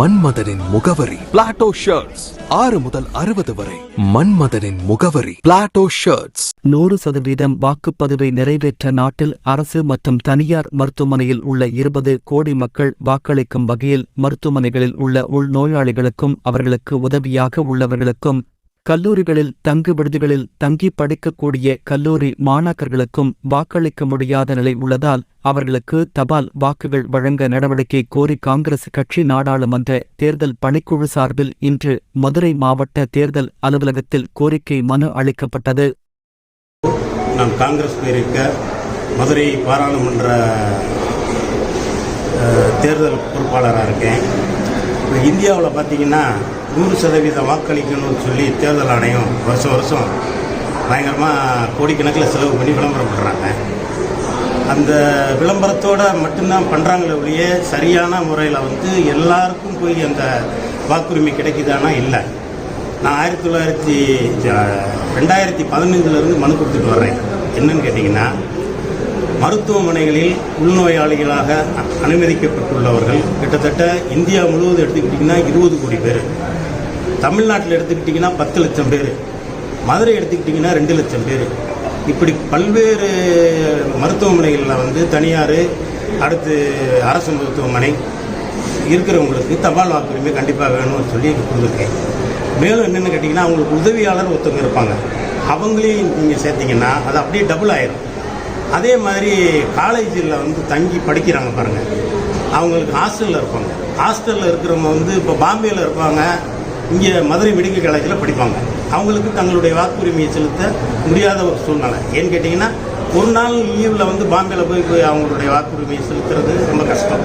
மன்மதனின் முகவரி. Plato shirts ஆறு முதல் அறுபது வரை. மன்மதனின் முகவரி. பிளாட்டோ ஷர்ட்ஸ் நூறு சதவீதம் வாக்குப்பதிவை நிறைவேற்ற நாட்டில் அரசு மற்றும் தனியார் மருத்துவமனையில் உள்ள இருபது கோடி மக்கள் வாக்களிக்கும் வகையில் மருத்துவமனைகளில் உள்ள உள்நோயாளிகளுக்கும் அவர்களுக்கு உதவியாக உள்ளவர்களுக்கும் கல்லூரிகளில் தங்கு விடுதிகளில் தங்கி படிக்கக்கூடிய கல்லூரி மாணாக்கர்களுக்கும் வாக்களிக்க முடியாத நிலை உள்ளதால் அவர்களுக்கு தபால் வாக்குகள் வழங்க நடவடிக்கை கோரி காங்கிரஸ் கட்சி நாடாளுமன்ற தேர்தல் பணிக்குழு சார்பில் இன்று மதுரை மாவட்ட தேர்தல் அலுவலகத்தில் கோரிக்கை மனு அளிக்கப்பட்டது. நான் காங்கிரஸ் பேரிக்க மதுரை பாராளுமன்ற தேர்தல் பொறுப்பாளராக இருக்கேன். இந்தியாவில் பார்த்தீங்கன்னா நூறு சதவீதம் வாக்களிக்கணும்னு சொல்லி தேர்தல் ஆணையம் வருஷம் வருஷம் பயங்கரமாக கோடிக்கணக்கில் செலவு பண்ணி விளம்பரம் பண்ணுறாங்க அந்த விளம்பரத்தோட மட்டும்தான் பண்ணுறாங்களே ஒழிய சரியான முறையில் வந்து எல்லாருக்கும் போய் அந்த வாக்குரிமை கிடைக்குதானா? இல்லை. நான் ஆயிரத்தி தொள்ளாயிரத்தி ரெண்டாயிரத்தி பதினைஞ்சிலேருந்து மனு கொடுத்துட்டு வர்றேன். என்னன்னு கேட்டிங்கன்னா மருத்துவமனைகளில் உள்நோயாளிகளாக அனுமதிக்கப்பட்டுள்ளவர்கள் கிட்டத்தட்ட இந்தியா முழுவதும் எடுத்துக்கிட்டிங்கன்னா இருபது கோடி பேர். தமிழ்நாட்டில் எடுத்துக்கிட்டிங்கன்னா பத்து லட்சம் பேர். மதுரை எடுத்துக்கிட்டிங்கன்னா ரெண்டு லட்சம் பேர். இப்படி பல்வேறு மருத்துவமனைகளில் வந்து தனியார் அடுத்து அரசு மருத்துவமனை இருக்கிறவங்களுக்கு தபால் வாக்குரிமை கண்டிப்பாக வேணும்னு சொல்லி கொடுத்துருக்கேன். மேலும் என்னென்னு கேட்டிங்கன்னா அவங்களுக்கு உதவியாளர் ஒருத்தவங்க இருப்பாங்க. அவங்களையும் நீங்கள் சேர்த்திங்கன்னா அது அப்படியே டபுள் ஆயிரும். அதே மாதிரி காலேஜில் வந்து தங்கி படிக்கிறாங்க பாருங்கள் அவங்களுக்கு ஹாஸ்டலில் இருப்பாங்க. ஹாஸ்டலில் இருக்கிறவங்க வந்து இப்போ பாம்பேயில் இருப்பாங்க. இங்கே மதுரை மெடிக்கல் காலேஜில் படிப்பாங்க. அவங்களுக்கு தங்களுடைய வாக்குரிமையை செலுத்த முடியாத ஒரு சூழ்நிலை. ஏன்னு கேட்டிங்கன்னா ஒரு நாள் லீவில் வந்து பாம்பேயில் போய் போய் அவங்களுடைய வாக்குரிமையை செலுத்துறது ரொம்ப கஷ்டம்.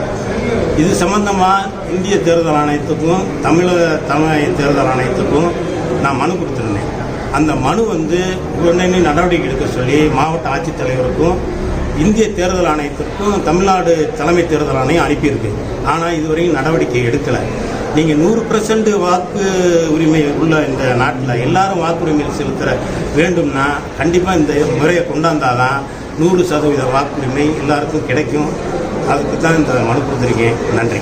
இது சம்பந்தமாக இந்திய தேர்தல் ஆணையத்துக்கும் தமிழக தமிழக தேர்தல் ஆணையத்துக்கும் நான் மனு கொடுத்துருந்தேன். அந்த மனு வந்து உடனே நடவடிக்கை எடுக்க சொல்லி மாவட்ட ஆட்சித்தலைவருக்கும் இந்திய தேர்தல் ஆணையத்திற்கும் தமிழ்நாடு தலைமை தேர்தல் ஆணையம் அனுப்பியிருக்கு. ஆனால் இதுவரையும் நடவடிக்கை எடுக்கலை. நீங்கள் நூறு பர்சன்ட் வாக்கு உரிமை உள்ள இந்த நாட்டில் எல்லாரும் வாக்குரிமை செலுத்த வேண்டும்னா கண்டிப்பாக இந்த முறையை கொண்டாந்தாதான் நூறு சதவீத வாக்குரிமை எல்லாருக்கும் கிடைக்கும். அதுக்கு தான் இந்த மனு கொடுத்துருக்கேன் நன்றி.